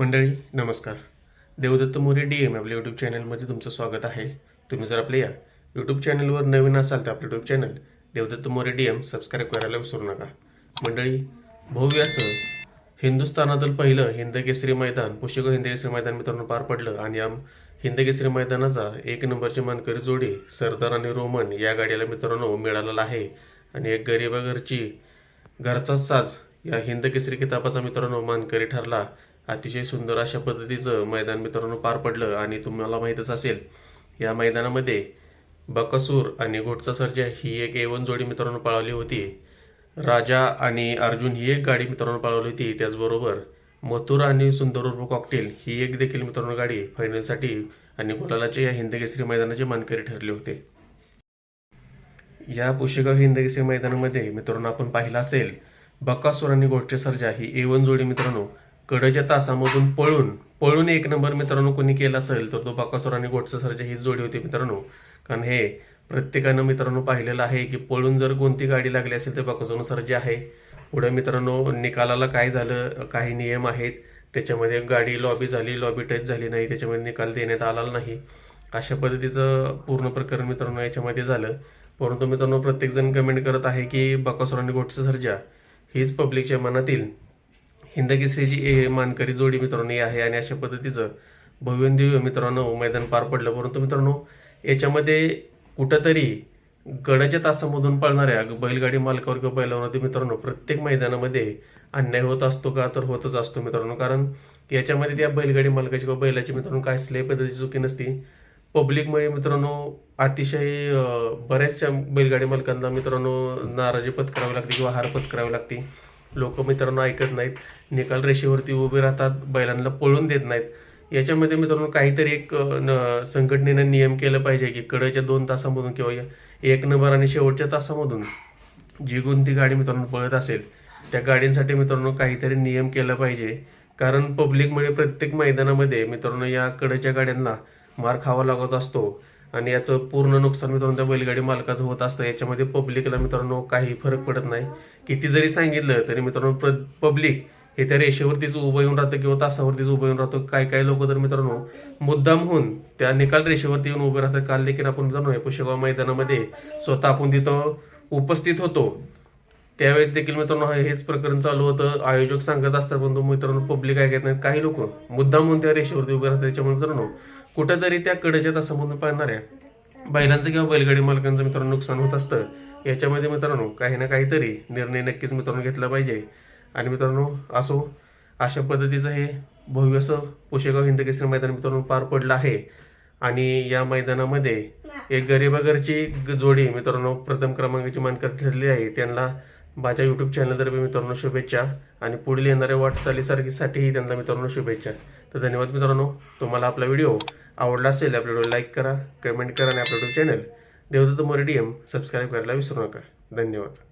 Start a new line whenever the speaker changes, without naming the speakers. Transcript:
मंडळी नमस्कार. Devdatt More D M आपल्या यूट्यूब चॅनलमध्ये तुमचं स्वागत आहे. तुम्ही जर आपल्या या यूट्यूब चॅनलवर नवीन असाल तर आपलं YouTube channel Devdatt More D M subscribe करायला विसरू नका. मंडळी भव्य असं हिंदुस्थानातील पहिलं हिंदकेसरी मैदान पुशेगाव हिंद केसरी मैदान मित्रांनो पार पडलं आणि या हिंदकेसरी मैदानाचा एक नंबरची मानकरी जोडी सरदार आणि रोमन या गाडीला मित्रांनो मिळालेला आहे. आणि एक गरीबा घरची घरचाच साज या हिंदकेसरी किताबाचा मित्रांनो मानकरी ठरला. अतिशय सुंदर अशा पद्धतीचं मैदान मित्रांनो पार पडलं आणि तुम्हाला माहीतच असेल या मैदानामध्ये बकासूर आणि घोटचा सर्जा ही एक एवन जोडी मित्रांनो पळवली होती. राजा आणि अर्जुन ही एक गाडी मित्रांनो पळवली होती. त्याचबरोबर मथुरा आणि सुंदर उर्फ कॉकटेल ही एक देखील मित्रांनो गाडी फायनलसाठी आणि गुलालाचे या हिंदकेसरी मैदानाचे मानकरी ठरले होते. या पुशेगाव हिंदकेसरी मैदानामध्ये मित्रांनो आपण पाहिलं असेल बकासूर आणि गोटचे सर्जा ही ए वन जोडी मित्रांनो कडच्या तासामधून पळून पळून एक नंबर मित्रांनो कोणी केला असेल तर तो बाकासोर आणि गोटचा हीच ही जोडी होती मित्रांनो. कारण हे प्रत्येकानं मित्रांनो पाहिलेलं आहे की पळून जर कोणती गाडी लागली असेल तर बकासूर सर्जा आहे पुढे मित्रांनो निकालाला काय झालं काही नियम आहेत त्याच्यामध्ये गाडी लॉबी झाली लॉबी टच झाली नाही त्याच्यामध्ये निकाल देण्यात आला नाही. अशा पद्धतीचं पूर्ण प्रकरण मित्रांनो याच्यामध्ये झालं. परंतु मित्रांनो प्रत्येकजण कमेंट करत आहे की बकासूर आणि सर्जा हीच पब्लिकच्या मनातील हिंदकेसरीची ए मानकरी जोडी मित्रांनो आहे आणि अशा पद्धतीचं भव्यदिव्य मित्रांनो मैदान पार पडलं. परंतु मित्रांनो याच्यामध्ये कुठंतरी गडाच्या तासामधून पळणाऱ्या बैलगाडी मालकावर किंवा बैलावरती मित्रांनो प्रत्येक मैदानामध्ये अन्याय होत असतो का? तर होतच असतो मित्रांनो. कारण याच्यामध्ये त्या बैलगाडी मालकाची किंवा बैलाची मित्रांनो काय असले पद्धतीची चुकी नसती. पब्लिकमुळे मित्रांनो अतिशय बऱ्याचशा बैलगाडी मालकांना मित्रांनो नाराजी पत्करावी लागते किंवा हार पत्करावी लागते. लोक मित्रांनो ऐकत नाहीत. निकाल रेषेवरती उभे राहतात बैलांना पळून देत नाहीत. याच्यामध्ये मित्रांनो काहीतरी एक न- संघटनेनं नियम केलं पाहिजे की कडच्या दोन तासामधून किंवा एक नंबर आणि शेवटच्या तासामधून जी कोणती गाडी मित्रांनो पळत असेल त्या गाडींसाठी मित्रांनो काहीतरी नियम केला पाहिजे. कारण पब्लिकमुळे प्रत्येक मैदानामध्ये मित्रांनो या कडच्या गाड्यांना मार खावा लागत असतो. आणि याचं पूर्ण नुकसान मित्रांनो त्या बैलगाडी मालकाचं होत असतं. याच्यामध्ये पब्लिकला मित्रांनो काही फरक पडत नाही. किती जरी सांगितलं तरी मित्रांनो पब्लिक हे त्या रेषेवरतीच उभं येऊन राहतं किंवा तासावरतीच उभं येऊन राहतो. काय काय लोक तर मित्रांनो मुद्दाम होऊन त्या निकाल रेषेवरती येऊन उभे राहतात. काल देखील आपण मित्रांनो पुशेगाव मैदानामध्ये स्वतः आपण तिथं उपस्थित होतो. त्यावेळेस देखील मित्रांनो हेच प्रकरण चालू होतं. आयोजक सांगत असतात परंतु मित्रांनो पब्लिक ऐकत नाहीत काही लोक. मुद्दाम होऊन त्या रेषेवरती उभे राहतात. त्याच्यामुळे मित्रांनो कुठेतरी त्या कडेच्या तासामधून पाहणाऱ्या बैलांचं किंवा बैलगाडी मालकांचं मित्रांनो नुकसान होत असतं. याच्यामध्ये मित्रांनो काही ना काहीतरी निर्णय नक्कीच मित्रांनो घेतला पाहिजे. आणि मित्रांनो असो अशा पद्धतीचं हे भव्य असं पुशेगाव हिंद केसरी मैदान मित्रांनो पार पडलं आहे. आणि या मैदानामध्ये एक गरिबागरची जोडी मित्रांनो प्रथम क्रमांकाची मानकर ठरली आहे. त्यांना माझ्या यूट्यूब चॅनलतर्फे मित्रांनो शुभेच्छा. आणि पुढील येणाऱ्या वाटचालीसारखीसाठीही त्यांना मित्रांनो शुभेच्छा. तर धन्यवाद मित्रांनो. तुम्हाला आपला व्हिडिओ आवडला असेल आपल्या व्हिडिओ लाईक करा कमेंट करा आणि आपलं यूट्यूब चॅनल देवदत्त मोरेडियम सबस्क्राईब करायला विसरू नका. धन्यवाद.